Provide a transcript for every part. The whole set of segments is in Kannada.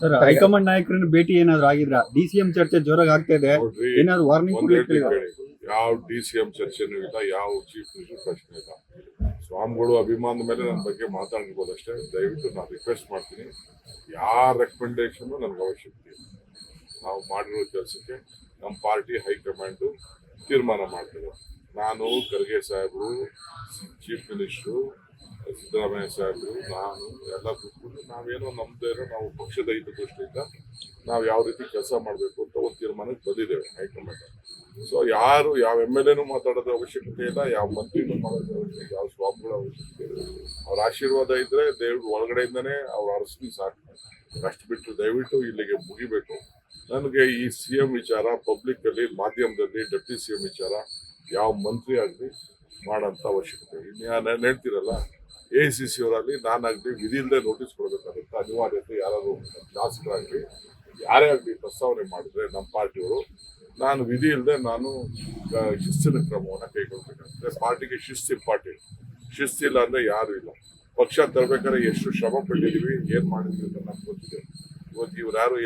ಸರ್ ಹೈಕಮಾಂಡ್ ನಾಯಕರನ್ನ ಭೇಟಿ ಏನಾದ್ರು ಆಗಿದ್ರ? ಡಿ ಸಿ ಎಂ ಚರ್ಚೆ ಜೋರಾಗಿ ಆಗ್ತಾ ಇದೆ. ಏನಾದ್ರು ವಾರ್ನಿಂಗ್ ಯಾವ ಡಿ ಸಿ ಎಂ ಚರ್ಚೆನೂ ಇಲ್ಲ ಯಾವ ಚೀಫ್ ಮಿನಿಸ್ಟರ್ ಪ್ರಶ್ನೆ ಇಲ್ಲ. ಸ್ವಾಮಿಗಳು ಅಭಿಮಾನದ ಮೇಲೆ ನನ್ನ ಬಗ್ಗೆ ಮಾತಾಡ್ಬೋದು ಅಷ್ಟೇ. ದಯವಿಟ್ಟು ನಾನು ರಿಕ್ವೆಸ್ಟ್ ಮಾಡ್ತೀನಿ. ಯಾರ ರೆಕಮೆಂಡೇಶನ್ ನನಗೆ ಅವಶ್ಯಕತೆ ಇಲ್ಲ. ನಾವು ಮಾಡಿರೋ ಕೆಲಸಕ್ಕೆ ನಮ್ಮ ಪಾರ್ಟಿ ಹೈಕಮಾಂಡು ತೀರ್ಮಾನ ಮಾಡ್ತದೆ. ನಾನು ಖರ್ಗೆ ಸಾಹೇಬರು ಚೀಫ್ ಮಿನಿಸ್ಟ್ರು ಸಿದ್ದರಾಮಯ್ಯ ಸಾಹೇಬರು ನಾನು ಎಲ್ಲ ಕೂತ್ಕೊಂಡು ನಾವೇನೋ ನಮ್ದೇನೋ ನಾವು ಪಕ್ಷದ ಹಿತದೃಷ್ಟಿಯಿಂದ ನಾವು ಯಾವ ರೀತಿ ಕೆಲಸ ಮಾಡಬೇಕು ಅಂತ ಒಂದು ತೀರ್ಮಾನಕ್ಕೆ ಬಂದಿದ್ದೇವೆ ಹೈಕಮಾಂಡ್ ಸೊ ಯಾರು ಯಾವ ಎಂ ಎಲ್ ಎನೂ ಮಾತಾಡೋದು ಅವಶ್ಯಕತೆ ಇಲ್ಲ ಯಾವ ಮಂತ್ರಿನೂ ಮಾಡೋದು ಅವಶ್ಯಕತೆ ಇಲ್ಲ, ಯಾವ ಸ್ವಾಮಿಗಳ ಅವಶ್ಯಕತೆ ಇಲ್ಲ. ಅವ್ರ ಆಶೀರ್ವಾದ ಇದ್ರೆ ದೇವ್ರ ಒಳಗಡೆಯಿಂದನೇ ಅವ್ರ ಅರಸು ಸಾಕು. ಅಷ್ಟು ಬಿಟ್ಟು ದಯವಿಟ್ಟು ಇಲ್ಲಿಗೆ ಮುಗಿಬೇಕು. ನನಗೆ ಈ ಸಿ ಎಂ ವಿಚಾರ ಪಬ್ಲಿಕ್ ಅಲ್ಲಿ ಮಾಧ್ಯಮದಲ್ಲಿ ಡೆಪ್ಟಿ ಸಿ ಎಂ ವಿಚಾರ ಯಾವ ಮಂತ್ರಿ ಆಗಲಿ ಮಾಡೋಂಥ ಅವಶ್ಯಕತೆ. ಇನ್ನು ನಾನು ಹೇಳ್ತೀರಲ್ಲ, ಎ ಸಿ ಸಿ ಅವರಲ್ಲಿ ನಾನಾಗಲಿ ವಿಧಿ ಇಲ್ಲದೆ ನೋಟಿಸ್ ಕೊಡಬೇಕಾಗುತ್ತೆ. ಅನಿವಾರ್ಯತೆ ಯಾರಾದ್ರು ಶಾಸಕರಾಗಲಿ, ಯಾರೇ ಆಗಲಿ ಪ್ರಸ್ತಾವನೆ ಮಾಡಿದ್ರೆ ನಮ್ಮ ಪಾರ್ಟಿಯವರು, ನಾನು ವಿಧಿ ಇಲ್ಲದೆ ನಾನು ಶಿಸ್ತಿನ ಕ್ರಮವನ್ನು ಕೈಗೊಳ್ಬೇಕಾಗುತ್ತೆ. ಪಾರ್ಟಿಗೆ ಶಿಸ್ತು ಇಂಪಾರ್ಟೆಂಟ್ ಶಿಸ್ತಿಲ್ಲ ಅಂದರೆ ಯಾರು ಇಲ್ಲ. ಪಕ್ಷ ತರಬೇಕಾದ್ರೆ ಎಷ್ಟು ಶ್ರಮ ಪಟ್ಟಿದ್ದೀವಿ ಏನು ಮಾಡಿದ್ವಿ ಅಂತ ನಮ್ಗೆ ಗೊತ್ತಿದೆ. ಇವತ್ತು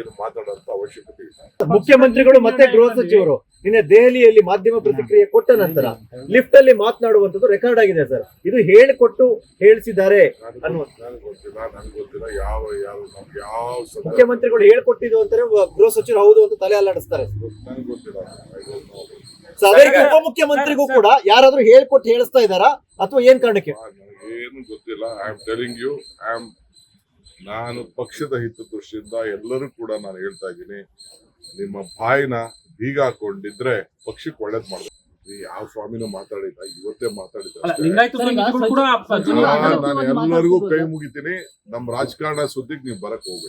ಏನು ಮಾತಾಡೋಂಥ ಅವಶ್ಯಕತೆ ಇಲ್ಲ. ಮುಖ್ಯಮಂತ್ರಿಗಳು ಮತ್ತೆ ಗೃಹ ಸಚಿವರು ನಿನ್ನೆ ದೆಹಲಿಯಲ್ಲಿ ಮಾಧ್ಯಮ ಪ್ರತಿಕ್ರಿಯೆ ಕೊಟ್ಟ ನಂತರ ಲಿಫ್ಟ್ ಅಲ್ಲಿ ಮಾತನಾಡುವಂತದ್ದು ರೆಕಾರ್ಡ್ ಆಗಿದೆ ಸರ್. ಇದು ಹೇಳಿಕೊಟ್ಟು ಹೇಳಿಸಿದ್ದಾರೆ ನನಗೆ ಅನ್ನುವ ನನಗೆ ಗೊತ್ತಿಲ್ಲ ನನಗೆ ಗೊತ್ತಿಲ್ಲ ಯಾವ ಯಾವ ನಮ್ಗೆ ಯಾವ ಸಂದರ್ಭ ಮುಖ್ಯಮಂತ್ರಿಗಳು ಹೇಳ್ಕೊಟ್ಟಿದ್ದು ಅಂತಾರೆ ಗೃಹ ಸಚಿವರು ಹೌದು ಅಂತ ತಲೆ ಅಲ್ಲಾಡಿಸ್ತಾರೆ. ನನಗೆ ಗೊತ್ತಿಲ್ಲ I don't know. ಉಪಮುಖ್ಯಮಂತ್ರಿಗೂ ಕೂಡ ಯಾರಾದ್ರೂ ಹೇಳ್ಕೊಟ್ಟು ಹೇಳಿಸ್ತಾ ಇದಾರಾ ಅಥವಾ ಏನ್ ಕಾರಣಕ್ಕೆ? ಏನು ಗೊತ್ತಿಲ್ಲ. I am telling you I am ನಾನು ಪಕ್ಷದ ಹಿತದೃಷ್ಟಿಯಿಂದ ಎಲ್ಲರೂ ಕೂಡ ನಾನು ಹೇಳ್ತಾ ಇದ್ದೀನಿ ನಿಮ್ಮ ಬಾಯಿನ ಬೀಗ ಹಾಕೊಂಡಿದ್ರೆ ಪಕ್ಷಕ್ಕೆ ಒಳ್ಳೇದ್ ಮಾಡ್ಬೇಕು. ಯಾವ ಸ್ವಾಮಿನೂ ಮಾತಾಡಿಲ್ಲ ಇವತ್ತೇ ಮಾತಾಡಿದ ಅಲ್ಲ ಲಿಂಗಾಯತ ಸ್ವಾಮೀಜಿಗಳು ಕೂಡ ನಾನು ಎಲ್ಲರಿಗೂ ಕೈ ಮುಗಿತೀನಿ. ನಮ್ಮ ರಾಜಕಾರಣ ಸುದ್ದಿಗೆ ನೀವು ಬರಕ್ ಹೋಗ್ಬೇಡಿ.